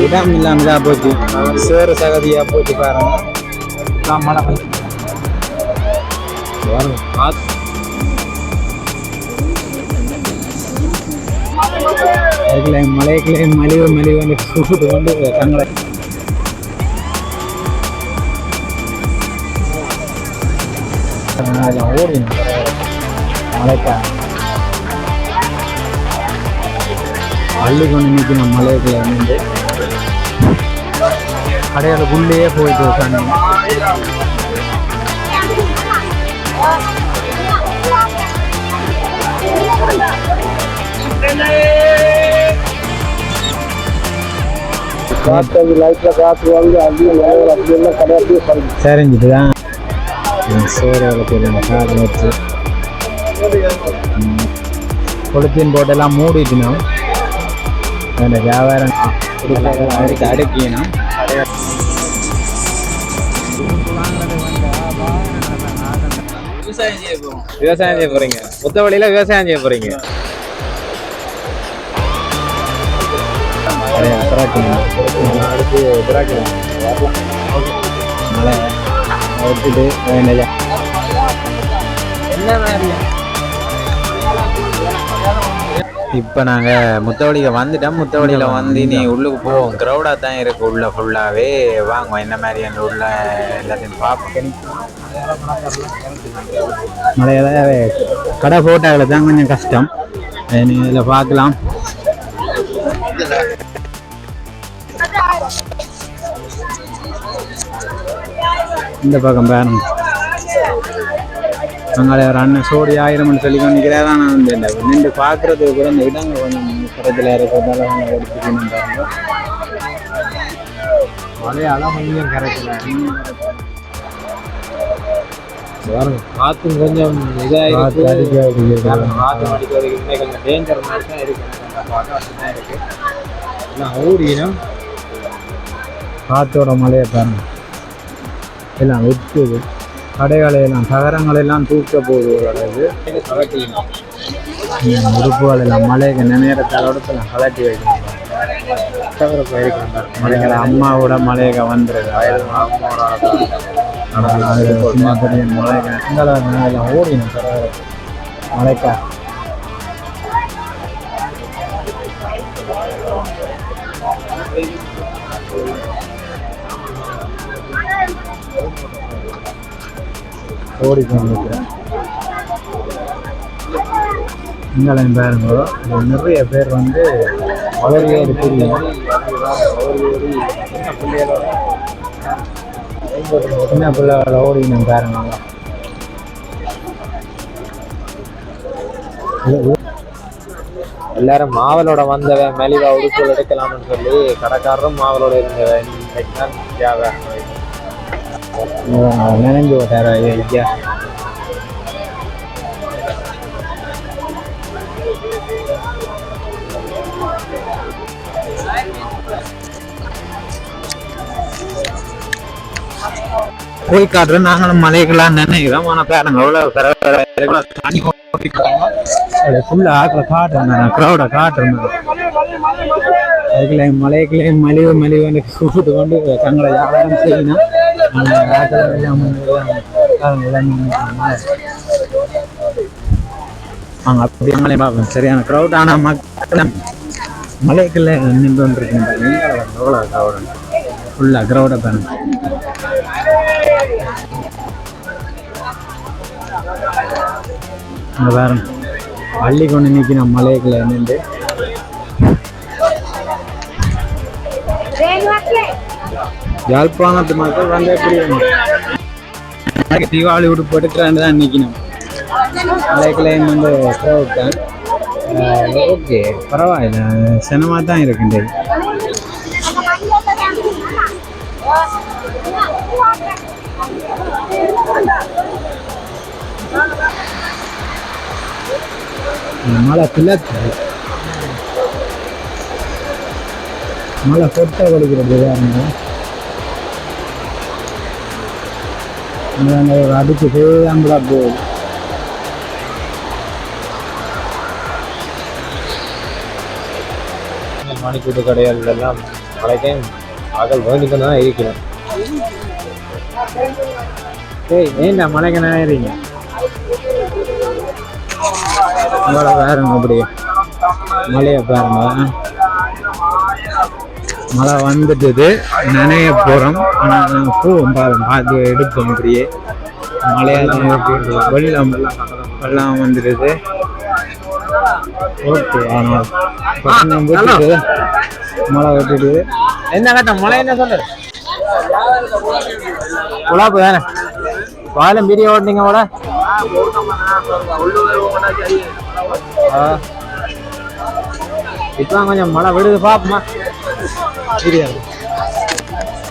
இடம் இல்லாமதா போச்சு சேறு சகதியா போச்சு பாருங்க நான் மழை வந்து பாருங்க காத்து அதுக்குள்ள மலைக்குள்ளே மலிவு மலிவுன்னு கூப்பிட்டு கொண்டு தங்களை ஓடி மலைக்கா அள்ளி கொண்டு நிற்கணும் மலைக்குள்ள நின்று கடைகளுக்குள்ளேயே போயிட்டு உட்காந்து காற்று காற்று வாங்கி அங்கேயும் அப்படியெல்லாம் கடையாட்டியே பண்ணி சரிஞ்சிட்டு தான் சோறு வளர்த்து காடு வச்சு கொளுத்தின் போட்டெல்லாம் அந்த வியாபாரம் அடுக்கி அடுக்கிக்கணும் விவசாயம் செய்ய போறோம். விவசாயம் செய்ய போறீங்க. மொத்த வழியில விவசாயம் செய்ய போறீங்க. அடுத்து மழை விட்டுட்டு வேண்டிய இப்போ நாங்கள் முத்தவழிக்கு வந்துட்டோம். முத்தவழியில் வந்து நீ உள்ளுக்கு போவோம். க்ரௌடாக தான் இருக்குது உள்ள ஃபுல்லாகவே வாங்குவோம் என்ன மாதிரி அந்த உள்ள எல்லாத்தையும் பார்ப்போம். மழையில் கடை போட்டாவில் தான் கொஞ்சம் கஷ்டம். நீ இதில் பார்க்கலாம். இந்த பக்கம் பாருங்க. அங்கே ஒரு அண்ணன் சோடி ஆயிரம்னு சொல்லி கொண்டிருக்கிறதா நான் வந்து இந்த நின்று பார்க்குறதுக்கு கூட இந்த இடங்கள் கொஞ்சம் பக்கத்தில் இருக்கிறதால நாங்கள் எடுத்துக்கணும் பாருங்க மழையால கொஞ்சம் கரைக்கல பாருங்க காற்றும் கொஞ்சம் இதாக காத்து அடிக்க காற்று அடிக்கிறதுக்கு இன்னும் கொஞ்சம் டேஞ்சர் மாதிரி தான் இருக்கு எனக்கு பார்க்க அப்படி தான் இருக்கு எல்லாம் ஓடினும் காத்தோட மழையை பாருங்க எல்லாம் வெட்டுது கடைகளை எல்லாம் தகரங்களை எல்லாம் தூக்க போகுது ஓரளவு. கலட்டினும் உறுப்புகள் எல்லாம் மழைக்கு நேரத்தால் இடத்துல கலட்டி வைக்கணும். தவிர போயிருக்கிறேன் பாருங்க மழைகளை அம்மாவோட மழையை வந்துடுது சின்ன பெரிய மழைகள் எல்லாம் ஓடினோம் மழைக்கா ஓடி கொண்டிருக்கிறேன். இங்கெல்லாம் பாருங்க. நிறைய பேர் வந்து வளர்வேறு புரியும் சின்ன பிள்ளைகள ஓடிக்கணும் பாருங்களா எல்லாரும் மாவலோட வந்தவன் மலிவா உடுப்புகள் எடுக்கலாம்னு சொல்லி கடைக்காரரும் மாவலோட இருந்தவன் இன்னைக்கு தான் நினைஞ்சு விட்டார ஐயா போய் காட்டுறோம் நாங்களும் மலைகளாம் நினைக்கிறோம் ஆனால் பாருங்க எவ்வளோ தண்ணி ஃபுல்லாக ஆக்கில் காட்டுறேன் க்ரௌடை காட்டுறேன் அதுக்குள்ள மலைக்குள்ளே மலிவு மலிவுன்னு கூப்பிட்டு கொண்டு தங்களை வியாபாரம் செய்யணும் அந்த ஆட்கள் அப்படி மலை பார்ப்போம் சரியான க்ரௌட் ஆனால் மக்கள் மலைக்குள்ளே நின்று வந்துருக்கேன் எவ்வளோ க்ரௌடு ஃபுல்லாக க்ரௌடை பாருங்க அங்கே அள்ளி கொண்டு நிற்கிறோம் மலைக்குள்ளே நின்று யாழ்ப்பாணத்து மக்கள் வந்து எப்படி எனக்கு தீபாவளி உடுப்பு எடுக்கிறான்னு தான் நிற்கணும் மலைக்குள்ளேயும் வந்து க்ரௌட் தான் ஓகே பரவாயில்ல. சினமாக தான் இருக்குண்டு. மழை பிளத்து. மழை கொட்டை கொடுக்கிறது பாருங்க அங்க ஒரு அடிச்சு போகுது மணிக்கூட்டு கடைகள் எல்லாம் டைம் அகல் வேண்டிட்டு தான் இருக்கிறேன் ஏய் ஏன்டா மழைக்கு நினைக்கிறீங்க உங்களை பாருங்க அப்படியே மழையை பாருங்க மழை வந்துட்டுது. நனைய போகிறோம் ஆனால் பூவும் பாருங்க பார்த்து எடுப்போம் அப்படியே. மழையால இருக்கு. வெள்ளம் வெள்ளம் வந்துடுது ஓகே ஆனால் விட்டுட்டு மழை விட்டுடுது என்ன கட்டம்? மழை என்ன சொல்லு குழாப்பு தானே? பாலம் பிரிய ஓட்டினீங்க போல. இப்போ கொஞ்சம் மழை விடுது பாப்போமா. தெரியாது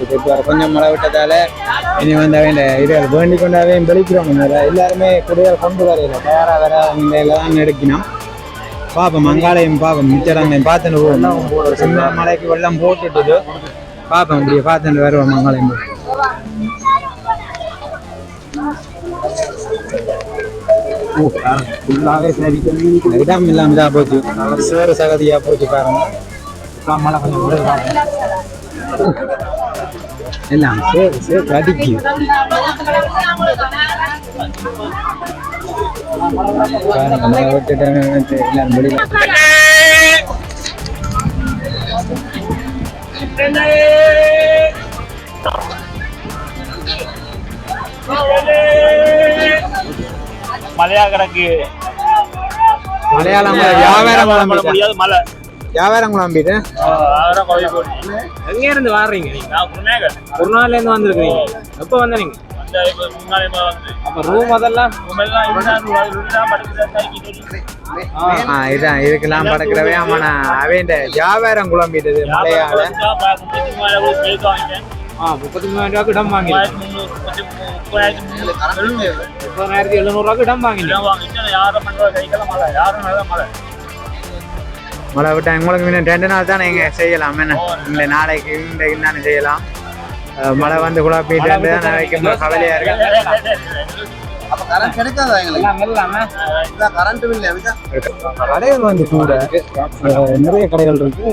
இப்போ இப்போ கொஞ்சம் மழை விட்டதால இனி வந்து அவன் இது வேண்டி கொண்டாவே வெளிக்கிறோம் எல்லாருமே குடியால் கொண்டு வரையில தயாராக வர நிலையில தான் எடுக்கணும் பார்ப்போம் மங்காளையும் பார்ப்போம் மிச்சடங்களையும் பார்த்துட்டு போவோம் சின்ன மலைக்கு வெள்ளம் போட்டுட்டுது பார்ப்போம் இப்படியே பார்த்துட்டு வருவோம் மங்காலயம் போய். ஓ, ஃபுல்லாவே சரி இடம் இல்லாமல் தான் போச்சு சேறு சகதியாக போச்சு பாருங்க மழை கொஞ்சம் விடுது. எல்லாம் சேரு சேரு மழை விட்டுட்டாங்க வெளியில மழையா கிடக்கு மலையாளம் வியாபாரம் குழம்பிட்டேன் முடியாது மழை வியாபாரம் குழம்பிட்டேன் அதெல்லாம் குழம்பி போட்டு. எங்க இருந்து வாடுறீங்க நீங்க? நான் குருநேகர் ஒரு நாள்ல இருந்து வந்திருக்கீங்க எப்போ வந்த. நீங்க அப்ப ரூம் அதெல்லாம்? இதான் இதுக்கெல்லாம் படுக்கிறவே ஆமா நான் அவன் வியாபாரம் குழம்பிட்டது மலையால ஆ முப்பத்தி மூணாயிரம் ரூபாய்க்கு இடம் வாங்கி முப்பதாயிரத்தி இடம் யாரும் யாரும் மழை. மழை விட்டா உங்களுக்கு இன்னும் ரெண்டு நாள் தான் நீங்க செய்யலாம். என்ன? இந்த நாளைக்கு இந்த என்னன்னு செய்யலாம்? மழை வந்து குழப்பிட்டு தான் வைக்கும் கவலையா இருக்கு. கடைகள் வந்து கூட நிறைய கடைகள் இருக்கு.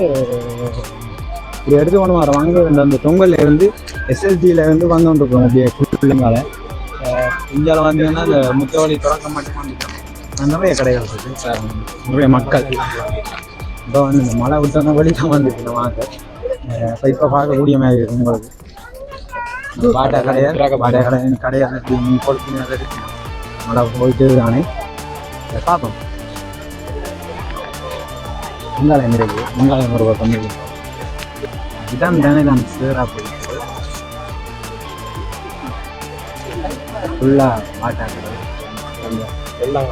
இப்படி எடுத்து கொண்டு அந்த தொங்கல்ல இருந்து எஸ்எல்டியில இருந்து வந்து கொண்டு இருக்கோம் அப்படியே பிள்ளைங்கால இந்தியாவில் வந்தீங்கன்னா அந்த முத்தவழி திறக்க மட்டும் நிறைய கடைகள் இருக்கு. நிறைய மக்கள். இப்போ வந்து இந்த மழை விட்டோன்னா வெளி தான் வந்துருக்கு இந்த வாங்க. இப்போ இப்போ பார்க்கக்கூடிய மாதிரி இருக்கு உங்களுக்கு. பாட்டா கடையா? பாட்டா கடை கடையா கொடுத்து இருக்கு. மழை போயிட்டு தானே பார்ப்போம். வெங்காயம் இருக்கு? வெங்காயம் ஒரு பக்கம் இருக்கு. இதான் தானே நான் சேராக போயிட்டு ஃபுல்லாக பாட்டா கடை எல்லாம்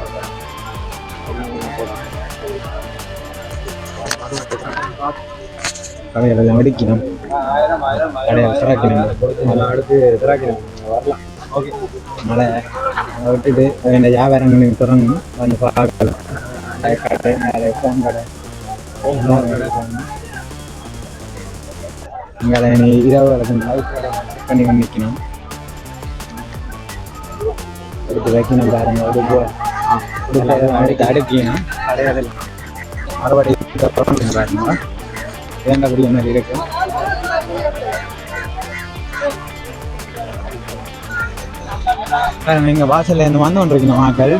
கடையில் எல்லாம் வெடிக்கணும் கடையில் அதெல்லாம் அடுத்து திறக்கணும் வரலாம் ஓகே மழை விட்டுட்டு இந்த வியாபாரங்களையும் திறங்கணும் வந்து பார்க்கலாம் கடை நிறைய ஃபோன் கடை கடை நீ இரவு வரைக்கும் லைட் கடை பண்ணி நிற்கணும் எடுத்து வைக்கணும் பாருங்க அது போல அடுக்கணும் மறுபடியும் பாருங்க தேங்காய் மாதிரி இருக்கு? எங்கள் வாசல்ல இருந்து வந்து கொண்டிருக்கணும் மக்கள்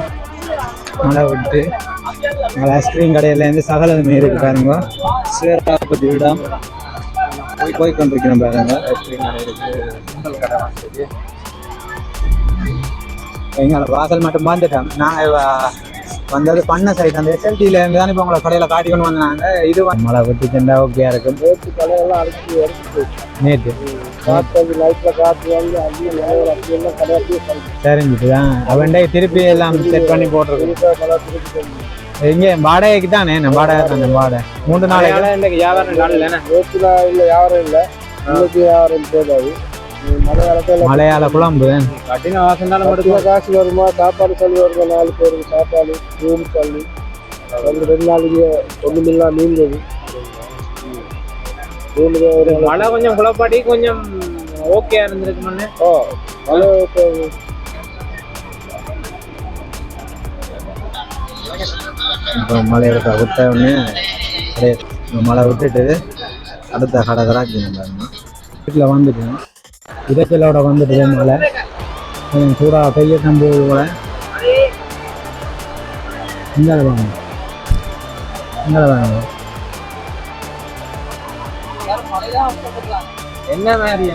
மழை விட்டு. எங்கள் ஐஸ்கிரீம் கடையிலேருந்து சகலதுமே இருக்கு பாருங்க. சேராப்பதி விடம் போய் போய் கொண்டிருக்கணும் பாருங்க. ஐஸ்கிரீம் கடை இருக்கு. கடை வந்துருக்கு எங்களை வாசல் மட்டும் வந்துட்டோம் நாங்கள் வந்தது பண்ண சைட் அந்த எஸ்எல்டியில் இருந்து தான் இப்போ உங்களை கடையில் காட்டி கொண்டு வந்தாங்க. இது மழை விட்டு சென்றா ஓகேயா இருக்கும் நேற்று கடையெல்லாம் அடிச்சு எடுத்து நேற்று? காற்று லைட்ல காற்று அங்கேயும் நிலையில் அப்படியெல்லாம் கடையாட்டி சரிஞ்சிட்டு தான். அவன்டே திருப்பி எல்லாம் செட் பண்ணி போட்டிருக்கு மழை திருப்பி தந்து இங்கே வாடகைக்கு தானே? நான் வாடகை தானே? வாடகை. மூன்று நாளைக்கு? இன்னைக்கு வியாபாரம் நாள் இல்லைன்னா நேற்றுல இல்லை. யாரும் இல்லை. இன்னைக்கு யாரும் போதாது. மலையாள குழம்பு. கட்டின வாசம் தானே மட்டும் காசு வருமா? சாப்பாடு சொல்லி வருமா? நாலு பேருக்கு சாப்பாடு ரூம் சொல்லி ரெண்டு ரெண்டு நாளைக்கு ஒன்றுமில்லா நீந்தது மழை கொஞ்சம் குழப்பாட்டி கொஞ்சம் ஓகே இருந்திருக்குமென்னு ஓ மழை இப்போ இப்போ மலையில விட்ட உடனே மழை விட்டுட்டு அடுத்த கடை பாருங்க வீட்டில் வந்துட்டேன். இடைச்சலோட வந்துட்டு மழை கொஞ்சம் சூடாக பெய்ய போது கூட இங்கே வாங்க இங்கே வாங்க என்ன மாதிரி?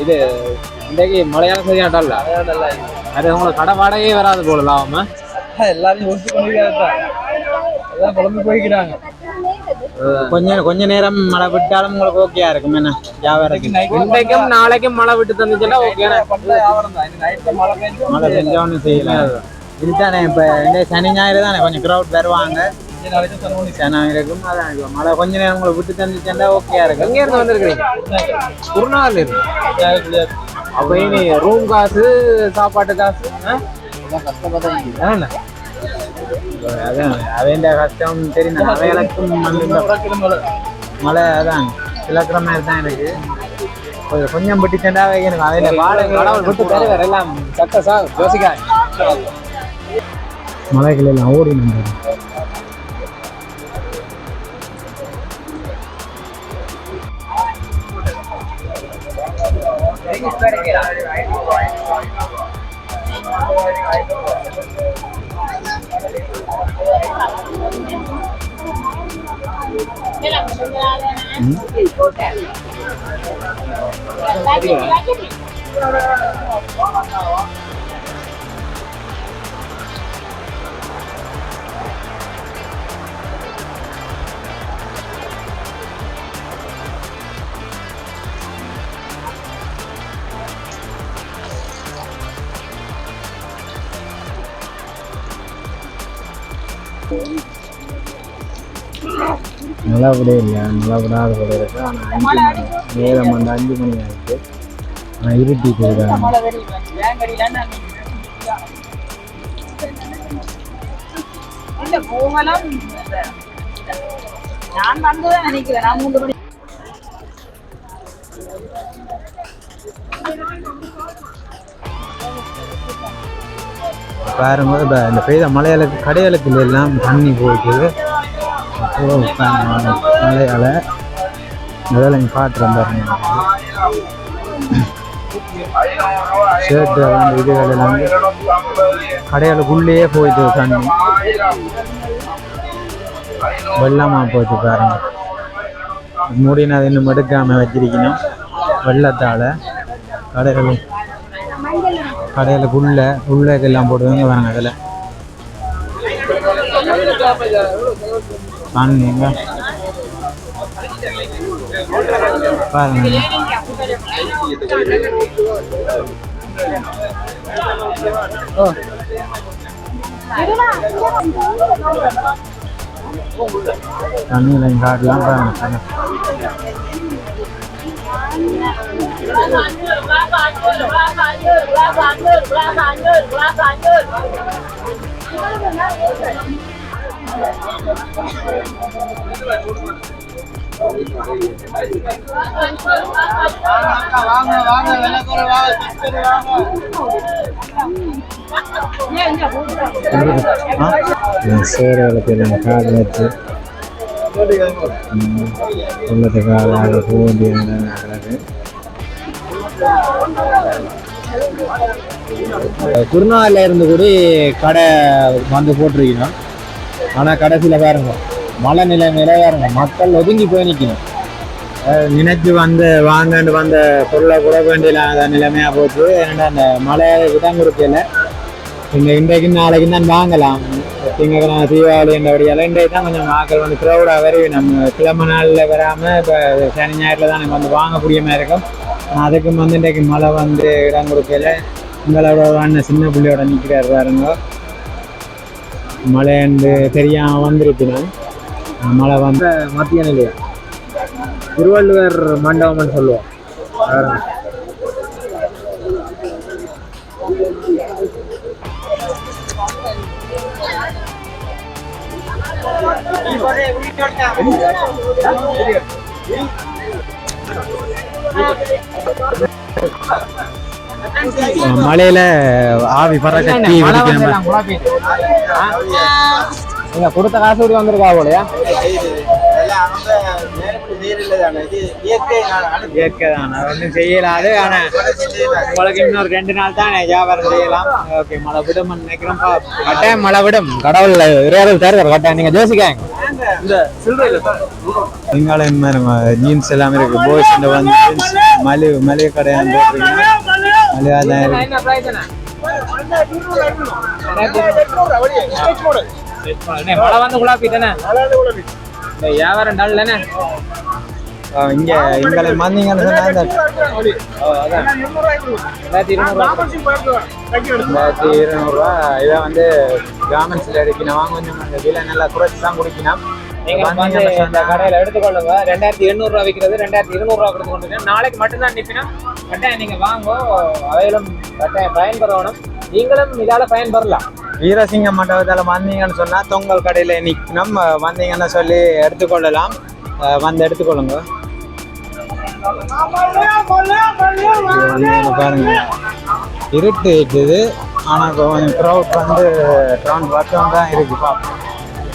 இது இன்றைக்கு மலையாளம் சரியாட்டல்ல அது உங்களுக்கு கடை வாடகையே வராது போல லாபமா? எல்லாரும் யோசிச்சு பண்ணிருக்காங்க எல்லாம் குழம்பு போய்க்கிறாங்க. கொஞ்சம் கொஞ்ச நேரம் மழை விட்டாலும் உங்களுக்கு ஓகேயா இருக்கும். என்ன? வியாபாரத்துக்கு. இன்றைக்கும் நாளைக்கும் மழை விட்டு தந்துச்சுன்னா ஓகே வியாபாரம் மழை பெஞ்சு பெஞ்சவனு செய்யலாம். இதுதானே இப்போ இந்த சனி ஞாயிறு தானே? கொஞ்சம் க்ரௌட் வருவாங்க. இருக்கும். அதான் மழை கொஞ்ச நேரம் உங்களை விட்டு தந்துச்சுன்னா ஓகேயா இருக்கும். எங்க இருந்து வந்திருக்கிறீங்க? குருநாள் இருக்கு அப்ப ரூம் காசு சாப்பாட்டு காசு ஆ? அதான் அவன் கஷ்டம் தெரியும் அவைகளுக்கும் வந்து மழை அதான் இழக்கிற மாதிரி தான் எனக்கு. கொஞ்சம் கொஞ்சம் பிடிச்சா எனக்கு. அவையில வாடகை கடவுள் விட்டு தருவார் எல்லாம். சக்சஸா யோசிக்கா மலைகள் எல்லாம் ஓடி நின்று ค่ะได้หลังเวลาเลยนะได้ยินได้ยิน மழை கூட இல்லை. மழை விடாத கூட இருக்கு ஆனால் அஞ்சு மணி நேரம் வந்து அஞ்சு மணி ஆயிடுச்சு. ஆனால் இருட்டிட்டு இருக்காங்க நினைக்கிறேன். பாருங்க இந்த பெய்த மலையாளுக்கு கடையாளுக்கு எல்லாம் தண்ணி போயிட்டு மலையால முதல்ல நீங்கள் காட்டுறேன் பாருங்க ஷர்ட்டு இது இதுகள் எல்லாம். கடையாளுக்குள்ளேயே போயிட்டு தண்ணி வெள்ளமாக போயிட்டு பாருங்க. மூடினா அது இன்னும் எடுக்காமல் வச்சிருக்கணும். கடையில் கடைகள் கடையிலுக்குள்ள உள்ள இதெல்லாம் போடுவாங்க பாருங்க அதில். பாருங்க பாருங்க தண்ணியில் காட்டலாம் பாருங்க வாங்க வாங்க வெள்ள வாங்க சிஸ்டர் வாங்க காடு வச்சு கிடக்கு குருநாளில் இருந்து கூட கடை வந்து போட்டிருக்கணும் ஆனால் கடைசியில் பாருங்க மழை நிலை நிறையாருங்க மக்கள் ஒதுங்கி போய் நிற்கணும் நினைச்சு வந்து வாங்கன்னு வந்த பொருளை கூட வேண்டிய நிலைமையாக போச்சு. ஏன்னா அந்த மழை இடம் கொடுக்கல இந்த இன்றைக்கு நாளைக்கு தான் வாங்கலாம். திங்கக்கிழமை தீபாவளி என்றபடியால் இன்றைக்கு தான் கொஞ்சம் மக்கள் வந்து க்ரௌடாக வரி நம்ம கிழமை நாளில் வராமல் இப்போ சனி ஞாயிறில் தான் வந்து வாங்கக்கூடிய மாதிரி இருக்கும். அதுக்கும் வந்து இன்றைக்கு மழை வந்து இடம் கொடுக்கல உங்களோட அண்ணன் சின்ன பிள்ளையோட நிற்கிறார் பாருங்க. மழைன்னு தெரியாமல் வந்திருக்கணும் மழை வந்த மத்திய நிலையம் திருவள்ளுவர் மண்டபம்னு சொல்லுவோம். பாருங்க. மலையில ஆவி குழப்பிட்டு. ஆ? நீங்க கொடுத்த காசு கூடி வந்திருக்கா போலயா? இயற்கை தான் ஒன்றும் செய்யலாது ஆனா உங்களுக்கு இன்னொரு ரெண்டு நாள் தான் வியாபாரம் செய்யலாம். ஓகே மழை விடும் நினைக்கிறோம். கட்டாயம் மழை விடும். கடவுள் இறையாளர் தருவார் கட்டாயம் நீங்க ஜோசிக்காங்க பெங்காலம் ஜீன்ஸ் எல்லாமே இருக்கு. போய்ஸ் வந்து மலிவு தான் இருக்கு மழை வந்து குழப்பிட்டேனே இந்த வியாபாரம் டல்லுனே அஹ் இங்க எங்களை மந்தீங்கன்னு சொன்னா ரெண்டாயிரத்தி ரெண்டாயிரத்தி இருநூறுவா இதை வந்து கார்மெண்ட்ஸில் எடுக்கணும் கொஞ்சம் அந்த விலை நல்லா குறைச்சி தான் குடிக்கணும் நீங்க வந்து இந்த கடையில எடுத்துக்கொள்ளுங்க. ரெண்டாயிரத்தி எண்ணூறு ரூபா விற்கிறது ரெண்டாயிரத்தி இருநூறு ரூபா கொடுத்து கொண்டு நாளைக்கு மட்டும்தான் நிப்பினா கட்டாயம் நீங்க வாங்கோ. அவையிலும் கட்டாயம் பயன்பெறணும். நீங்களும் இதால பயன்பெறலாம். வீரசிங்க மண்டபத்தில் வந்தீங்கன்னு சொன்னா தொங்கல் கடையில நிற்கணும் வந்தீங்கன்னு சொல்லி எடுத்துக்கொள்ளலாம். வந்து எடுத்துக்கொள்ளுங்க. பாருங்க. இருட்டு இருக்குது. ஆனா கொஞ்சம் க்ரௌட் வந்து ட்ரவுண்ட் பக்கம் தான் இருக்கு பார்ப்போம்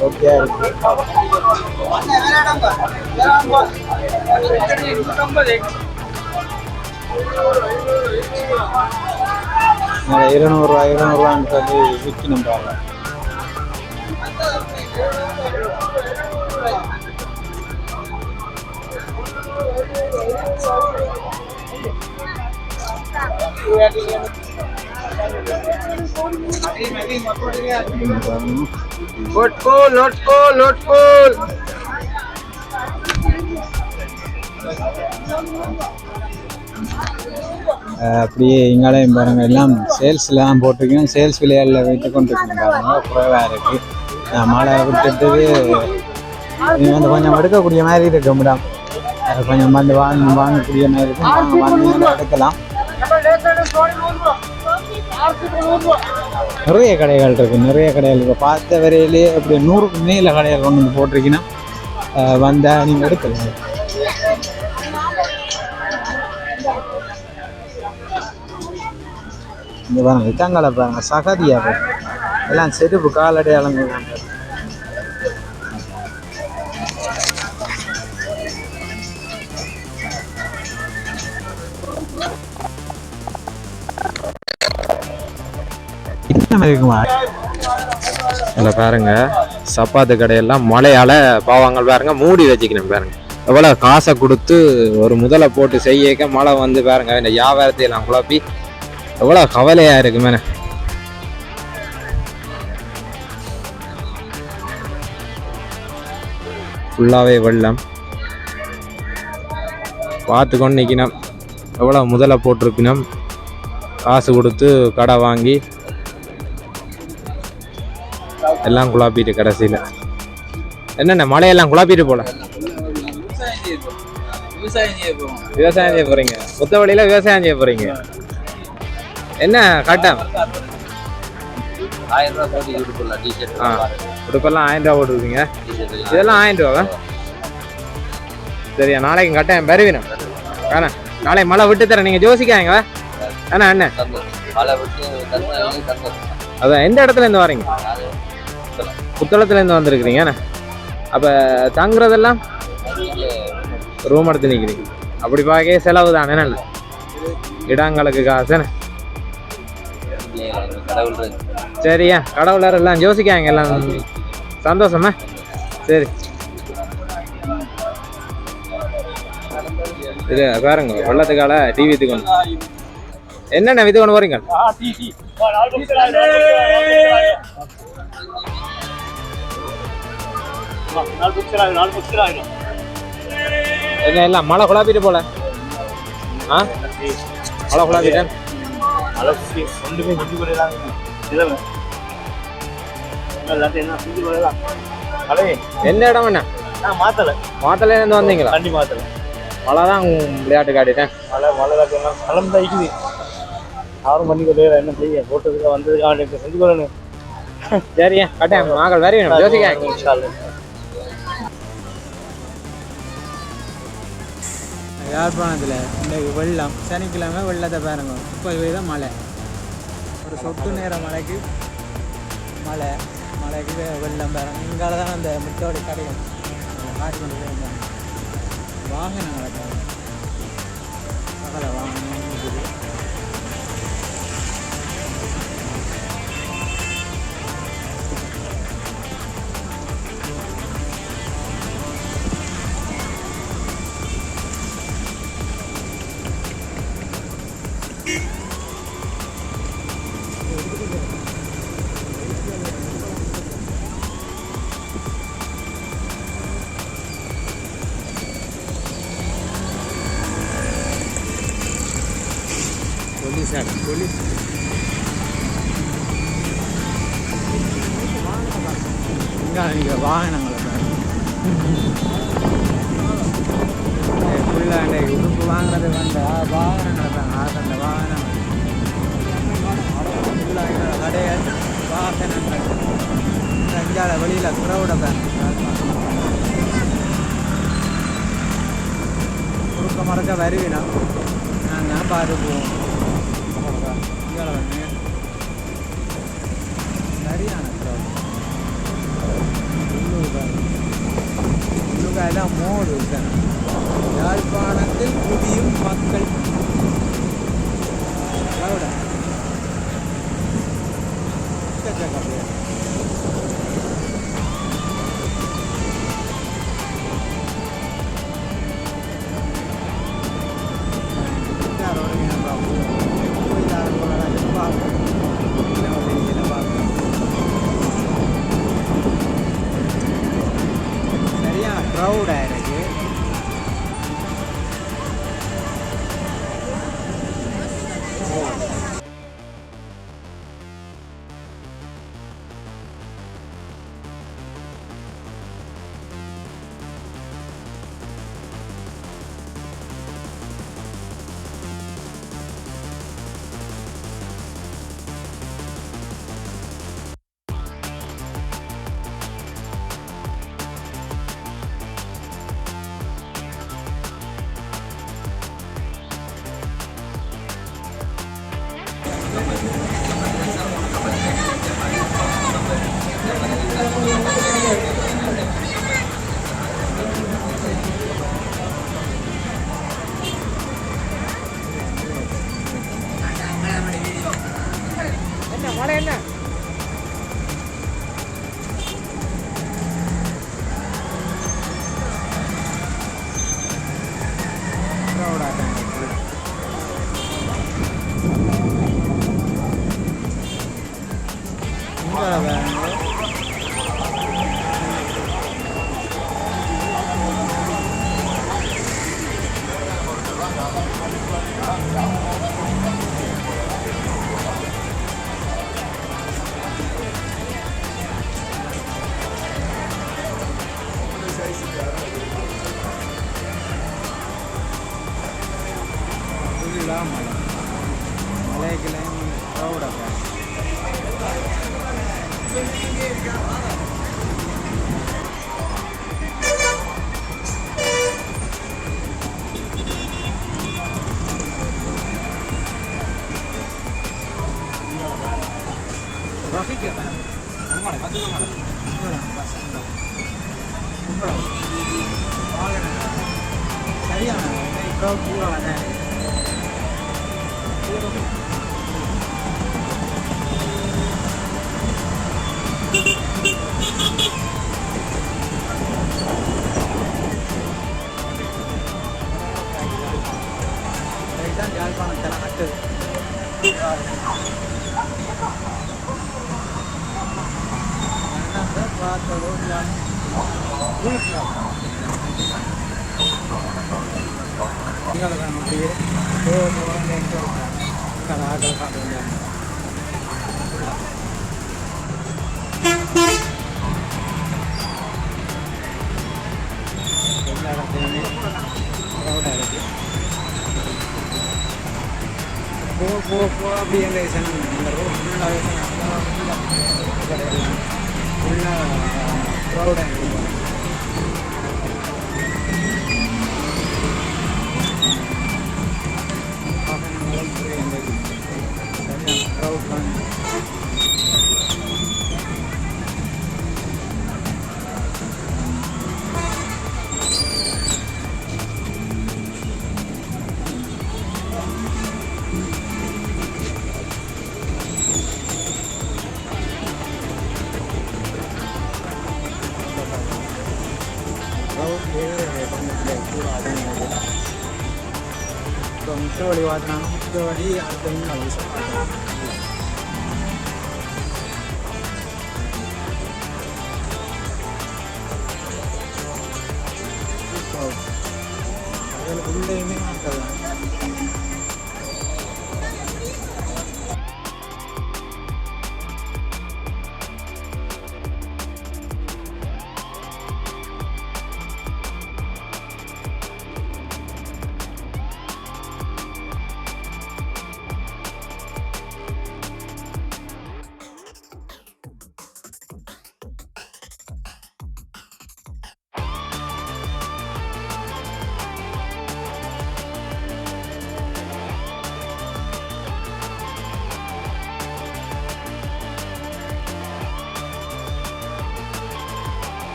ஓகேயா இருக்கு இருநூறுவா இருநூறுவான்னு சொல்லி விற்கணும் பாருங்க. லொட்கோல் லொட்கோல் லொட்கோல் அஹ் அப்படியே இங்காலையும் பாருங்க எல்லாம் சேல்ஸில் தான் போட்டிருக்கோம் சேல்ஸ் விலையாளில் வைத்து கொண்டிருக்கோம் பாருங்க குறைவாக இருக்கு. நான் மழை விட்டுட்டு நீ வந்து கொஞ்சம் எடுக்கக்கூடிய மாதிரி இருக்கு மேடம். கொஞ்சம் வந்து வாங்க வாங்கக்கூடிய மாதிரி இருக்கும் வாங்க எடுக்கலாம். நிறைய கடைகள் இருக்கு நிறைய கடைகள் இருக்கு. பார்த்த வரையிலேயே அப்படி நூறுக்கு மேல கடைகள் கொண்டு வந்து போட்டிருக்கீங்கன்னா அஹ் நீங்கள் எடுக்கலாம் இங்க பாருங்க இட்டாங்கலை பாருங்கள் சகதியா எல்லாம் செருப்பு காலடையாளங்க இருக்குமா? இதில் பாருங்க சப்பாத்து கடையெல்லாம் மழையால பாவாங்கள் பாருங்க மூடி வச்சுக்கணும் பாருங்க. எவ்வளோ காசை கொடுத்து ஒரு முதலை போட்டு செய்யக்க மழை வந்து பாருங்க இந்த வியாபாரத்தை எல்லாம் குழப்பி எவ்வளோ கவலையா இருக்கு மேன ஃபுல்லாகவே வெள்ளம். பார்த்து கொண்டு நிற்கணும் எவ்வளோ முதலை போட்டிருக்கணும் காசு கொடுத்து கடை வாங்கி எல்லாம் குழப்பிட்டு கடைசியில். என்னென்ன மழையெல்லாம் குழப்பிட்டு போல? விவசாயம் செய்ய போறீங்க. புத்த வழியில விவசாயம் செய்ய போறீங்க. என்ன கட்டம்? ஆயிரம் போட்டு டிஷர்ட் ஆ உடுப்பெல்லாம் ஆயிரம் ரூபா போட்டுருக்கீங்க. இதெல்லாம் ஆயிரம் ரூபாவா? சரியா நாளைக்கு கட்டாயம் பெறுவினம் வேணா நாளைக்கு மழை விட்டு தரேன். நீங்க ஜோசிக்காங்க அண்ணா அண்ணன் அதான் எந்த இடத்துல இருந்து வரீங்க? புத்தளத்துலேருந்து வந்திருக்கிறீங்க அப்போ தங்குறதெல்லாம் ரூம் எடுத்து நிற்கிறீங்க அப்படி பார்க்க செலவு தானே என்ன இடங்களுக்கு காசுன்னு சரியா? கடவுளர் எல்லாம் யோசிக்காங்க எல்லாம் சந்தோஷமா? சரி. இது பாருங்க வெள்ளத்துக்கால டிவி தூக்கணும் என்னென்ன வித்து கொண்டு போறீங்க? ஆகும் நாலு புக்ஸ் ஆகும் என்ன எல்லாம் மழை ஆ? மழை அலசி ஒன்றுமே எல்லாத்தையும் என்ன எந்த இடம் என்ன? நான் மாத்தலை. மாத்தல இருந்து வந்தீங்களா? தண்ணி மாத்தலை. மழை தான் விளையாட்டு காட்டிட்டேன். மழை மழை தான் இருக்குது யாரும் பண்ணி கொள்ளல என்ன செய்ய? போட்டதுக்கு வந்ததுக்கு அவனுக்கு செஞ்சு கொள்ளணும். சரியா கட்டாயம். நாங்கள் வேற யோசிக்காங்க இன்ஷா யாழ்ப்பாணத்தில் இன்றைக்கு வெள்ளம். சனிக்கிழமை வெள்ளத்தை பாருங்க. இப்போ தான் மழை. ஒரு சொட்டு நேர மழைக்கு மழை. மழைக்கு வெள்ளம் பாருங்க. இங்கால தான் அந்த முட்டோட கடையும் காட்டி கொண்டு போயிருந்தாங்க. வாகனங்களை பாருங்க. சகல குறுக்க நாங்கள் பார்த்து போவோம் சரியான க்ரௌடாக சனம் இந்த ரோட் ஃபுல்லாகவே கடையெல்லாம் ஃபுல்லாக க்ரௌடாக இருக்கும் ஓகே கொஞ்சம் கூடாதுன்னு நினைக்கிறேன் இப்போ முட்டை வழி வாட்டினாங்க